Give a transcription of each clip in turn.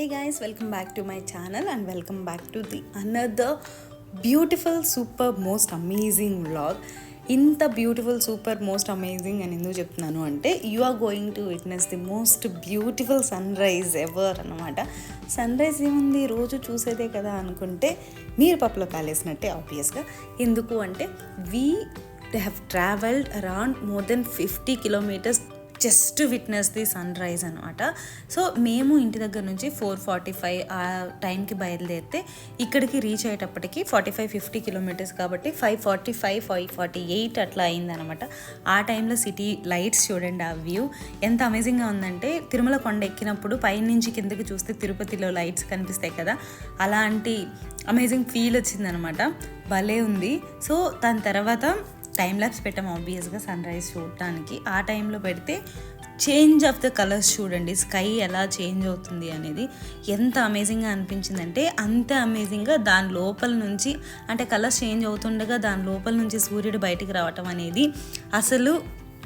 Hey guys welcome back to my channel and welcome back to the another beautiful super most amazing vlog ఇంత beautiful super most amazing అని ఎందుకు చెప్తున్నాను అంటే you are going to witness the most beautiful sunrise ever అనమాట sunrise ఏముంది? రోజు చూసేదే కదా అనుకుంటే మీరు పప్పులో కాలేసినట్టే ఆబ్వియస్గా ఎందుకు అంటే we have travelled around more than fifty kilometres just witness the sunrise అనమాట సో మేము ఇంటి దగ్గర నుంచి ఫోర్ ఫార్టీ ఫైవ్ ఆ టైంకి బయలుదేరితే ఇక్కడికి రీచ్ అయ్యేటప్పటికి ఫార్టీ ఫైవ్ ఫిఫ్టీ కిలోమీటర్స్ కాబట్టి five forty five five forty eight అట్లా అయిందనమాట ఆ టైంలో సిటీ లైట్స్ చూడండి ఆ వ్యూ. ఎంత అమేజింగ్గా ఉందంటే తిరుమల కొండ ఎక్కినప్పుడు పైనుంచి కిందకి చూస్తే తిరుపతిలో లైట్స్ కనిపిస్తాయి కదా. అలాంటి అమేజింగ్ ఫీల్ వచ్చిందనమాట భలే ఉంది. సో దాని తర్వాత టైం ల్యాబ్స్ పెట్టాం ఆబ్వియస్గా సన్ రైజ్ చూడటానికి. ఆ టైంలో పెడితే చేంజ్ ఆఫ్ ద కలర్స్ చూడండి స్కై ఎలా చేంజ్ అవుతుంది అనేది ఎంత అమేజింగ్గా అనిపించిందంటే అంత అమేజింగ్గా దాని లోపల నుంచి అంటే కలర్స్ చేంజ్ అవుతుండగా దాని లోపల నుంచి సూర్యుడు బయటికి రావటం అనేది అసలు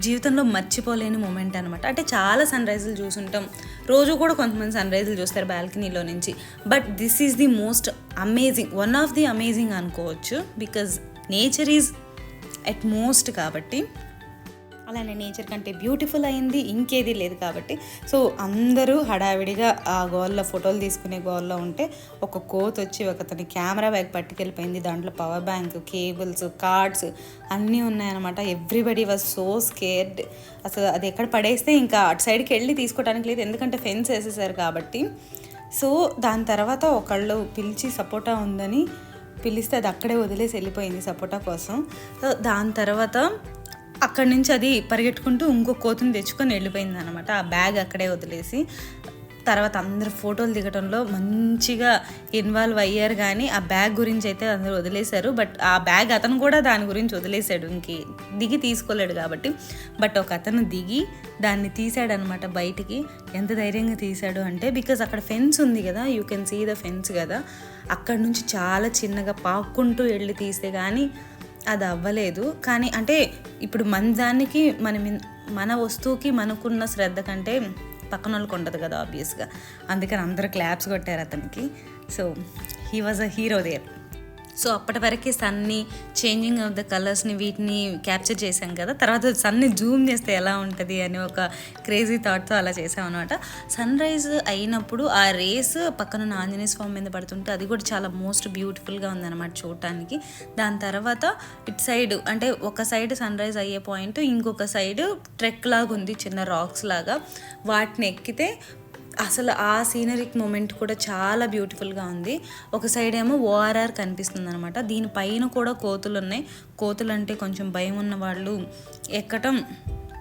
జీవితంలో మర్చిపోలేని మూమెంట్ అనమాట అంటే చాలా సన్ రైజులు చూసుంటాం. రోజు కూడా కొంతమంది సన్ రైజులు చూస్తారు బాల్కనీలో నుంచి. But this is the most amazing one of the amazing అనుకోవచ్చు. Because nature is at most కాబట్టి అలానే నేచర్ కంటే బ్యూటిఫుల్ అయింది ఇంకేది లేదు కాబట్టి. సో అందరూ హడావిడిగా ఆ గోల్లో ఫోటోలు తీసుకునే గోల్లో ఉంటే ఒక కోత్ వచ్చి ఒకతని కెమెరా బ్యాగ్ పట్టుకెళ్ళిపోయింది. దాంట్లో పవర్ బ్యాంక్ కేబుల్స్ కార్డ్స్ అన్నీ ఉన్నాయన్నమాట. ఎవ్రీబడి వాజ్ సో స్కేర్డ్ అసలు అది ఎక్కడ పడేస్తే ఇంకా అటు సైడ్కి వెళ్ళి తీసుకోవడానికి లేదు. ఎందుకంటే ఫెన్స్ వేసేసారు కాబట్టి. సో దాని తర్వాత ఒకళ్ళు పిలిచి సపోటా ఉందని పిలిస్తే అది అక్కడే వదిలేసి వెళ్ళిపోయింది సపోటా కోసం. సో దాని తర్వాత అక్కడి నుంచి అది పరిగెట్టుకుంటూ ఇంకో కోతుని తెచ్చుకొని వెళ్ళిపోయింది అనమాట ఆ బ్యాగ్ అక్కడే వదిలేసి. తర్వాత అందరు ఫోటోలు దిగటంలో మంచిగా ఇన్వాల్వ్ అయ్యారు కానీ ఆ బ్యాగ్ గురించి అయితే అందరూ వదిలేశారు. బట్ ఆ బ్యాగ్ అతను కూడా దాని గురించి వదిలేశాడు. ఇంక దిగి తీసుకోలేడు కాబట్టి. బట్ ఒక అతను దిగి దాన్ని తీసాడనమాట బయటికి. ఎంత ధైర్యంగా తీశాడు అంటే బికాజ్ అక్కడ ఫెన్స్ ఉంది కదా you can see the fence కదా. అక్కడ నుంచి చాలా చిన్నగా పాక్కుంటూ వెళ్ళి తీస్తే కానీ అది అవ్వలేదు. కానీ అంటే ఇప్పుడు మన దానికి మన మన వస్తువుకి మనకున్న శ్రద్ధ కంటే పక్కన వాళ్ళకి ఉండదు కదా ఆబ్వియస్గా అందుకని అందరూ క్లాప్స్ కొట్టారు అతనికి. So he was a hero there so అప్పటి వరకు సన్ని చేంజింగ్ ఆఫ్ ద కలర్స్ని వీటిని క్యాప్చర్ చేశాం కదా. తర్వాత సన్ని జూమ్ చేస్తే ఎలా ఉంటుంది అని ఒక క్రేజీ థాట్తో అలా చేసాం అనమాట సన్ రైజ్ అయినప్పుడు ఆ రేస్ పక్కన ఆంజనేయ స్వామి మీద పడుతుంటే అది కూడా చాలా మోస్ట్ బ్యూటిఫుల్గా ఉందన్నమాట చూడటానికి. దాని తర్వాత ఇటు సైడ్ అంటే ఒక సైడ్ సన్ రైజ్ అయ్యే పాయింట్ ఇంకొక సైడ్ ట్రెక్ లాగా ఉంది చిన్న రాక్స్ లాగా. వాటిని ఎక్కితే అసలు ఆ సీనరిక్ మూమెంట్ కూడా చాలా బ్యూటిఫుల్గా ఉంది. ఒక సైడ్ ఏమో ఓఆర్ఆర్ కనిపిస్తుంది అనమాట దీనిపైన కూడా కోతులు ఉన్నాయి. కోతులు అంటే కొంచెం భయం ఉన్న వాళ్ళు ఎక్కటం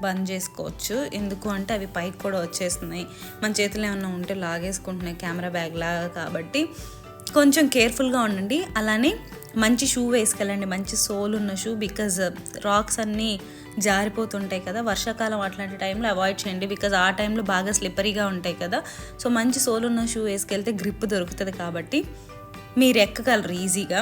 బంద్ చేసుకోవచ్చు. ఎందుకు అంటే అవి పైకి కూడా వచ్చేస్తున్నాయి. మన చేతిలో ఏమన్నా ఉంటే లాగేసుకుంటున్నాయి. కెమెరా బ్యాగ్ లాగా కాబట్టి కొంచెం కేర్ఫుల్గా ఉండండి. అలానే మంచి షూ వేసుకెళ్ళండి. మంచి సోల్ ఉన్న షూ బికాజ్ రాక్స్ uh, అన్నీ జారిపోతుంటాయి కదా. వర్షాకాలం అట్లాంటి టైంలో అవాయిడ్ చేయండి. బికాజ్ ఆ టైంలో బాగా స్లిప్పరీగా ఉంటాయి కదా. సో మంచి సోల్ ఉన్న షూ వేసుకెళ్తే గ్రిప్ దొరుకుతుంది కాబట్టి మీరు ఎక్కగలరు ఈజీగా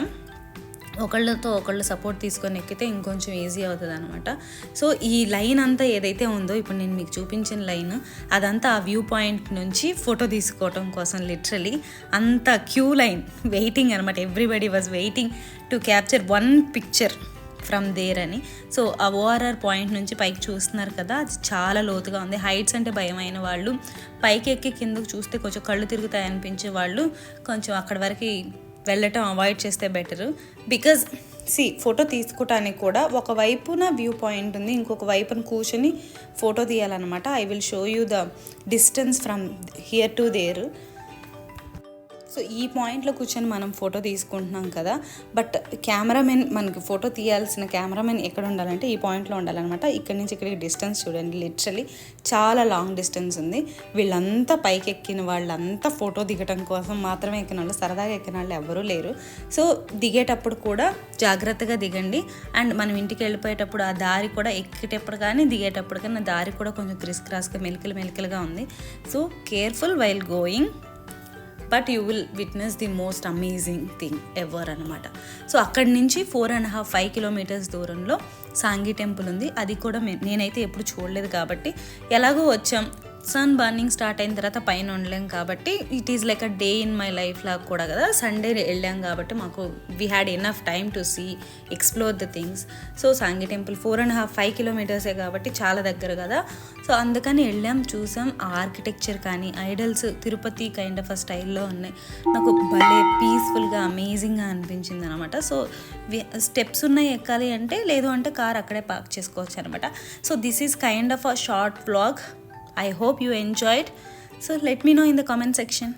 ఒకళ్ళతో ఒకళ్ళు సపోర్ట్ తీసుకొని ఎక్కితే ఇంకొంచెం ఈజీ అవుతుంది అనమాట సో ఈ లైన్ అంతా ఏదైతే ఉందో ఇప్పుడు నేను మీకు చూపించిన లైన్ అదంతా ఆ వ్యూ పాయింట్ నుంచి ఫోటో తీసుకోవటం కోసం లిటరలీ అంత క్యూ లైన్ వెయిటింగ్ అనమాట everybody was waiting to capture one picture from there అని. సో ఆ ఓఆర్ఆర్ పాయింట్ నుంచి పైకి చూస్తున్నారు కదా అది చాలా లోతుగా ఉంది. హైట్స్ అంటే భయమైన వాళ్ళు పైకి ఎక్కి కిందకు చూస్తే కొంచెం కళ్ళు తిరుగుతాయి అనిపించే వాళ్ళు కొంచెం అక్కడి వరకు వెళ్ళటం అవాయిడ్ చేస్తే బెటర్ బికాజ్ సి ఫోటో తీసుకోవటానికి కూడా ఒక వైపున వ్యూ పాయింట్ ఉంది ఇంకొక వైపున కూర్చొని photo తీయాలన్నమాట. I will show you the distance from here to there so ఈ పాయింట్లో కూర్చొని మనం ఫోటో తీసుకుంటున్నాం కదా. బట్ కెమెరామెన్ మనకి ఫోటో తీయాల్సిన కెమెరామెన్ ఎక్కడ ఉండాలంటే ఈ పాయింట్లో ఉండాలన్నమాట. ఇక్కడ నుంచి ఇక్కడికి డిస్టెన్స్ చూడండి. లిటరలీ చాలా లాంగ్ డిస్టెన్స్ ఉంది. వీళ్ళంతా పైకి ఎక్కిన వాళ్ళంతా ఫోటో దిగటం కోసం మాత్రమే ఎక్కిన వాళ్ళు సరదాగా ఎక్కిన వాళ్ళు ఎవరూ లేరు. సో దిగేటప్పుడు కూడా జాగ్రత్తగా దిగండి. అండ్ మనం ఇంటికి వెళ్ళిపోయేటప్పుడు ఆ దారి కూడా ఎక్కేటప్పుడు కానీ దిగేటప్పుడు కానీ ఆ దారి కూడా కొంచెం క్రిస్ క్రాస్గా మెలికలు మెలికలుగా ఉంది. So careful while going but you will witness the most amazing thing ever అనమాట సో అక్కడి నుంచి four and half five kilometres దూరంలో సాంగి టెంపుల్ ఉంది. అది కూడా మే- నేనైతే ఎప్పుడు చూడలేదు కాబట్టి ఎలాగో వచ్చాం. సన్ బర్నింగ్ స్టార్ట్ అయిన తర్వాత పైన ఉండలేం కాబట్టి it is like a day in my life లాగా కూడా కదా. సండే వెళ్ళాం కాబట్టి మాకు we had enough time to see explore the things so Sanghi temple four and half five కిలోమీటర్సే కాబట్టి చాలా దగ్గర కదా. సో అందుకని వెళ్ళాం చూసాం. ఆ ఆర్కిటెక్చర్ కానీ idols Tirupati kind of a స్టైల్లో ఉన్నాయి. నాకు భలే పీస్ఫుల్గా అమేజింగ్గా అనిపించింది అనమాట సో స్టెప్స్ ఉన్నాయి ఎక్కాలి అంటే లేదు అంటే కార్ అక్కడే పార్క్ చేసుకోవచ్చు అనమాట so this is kind of a short blog I hope you enjoyed. So let me know in the comment section.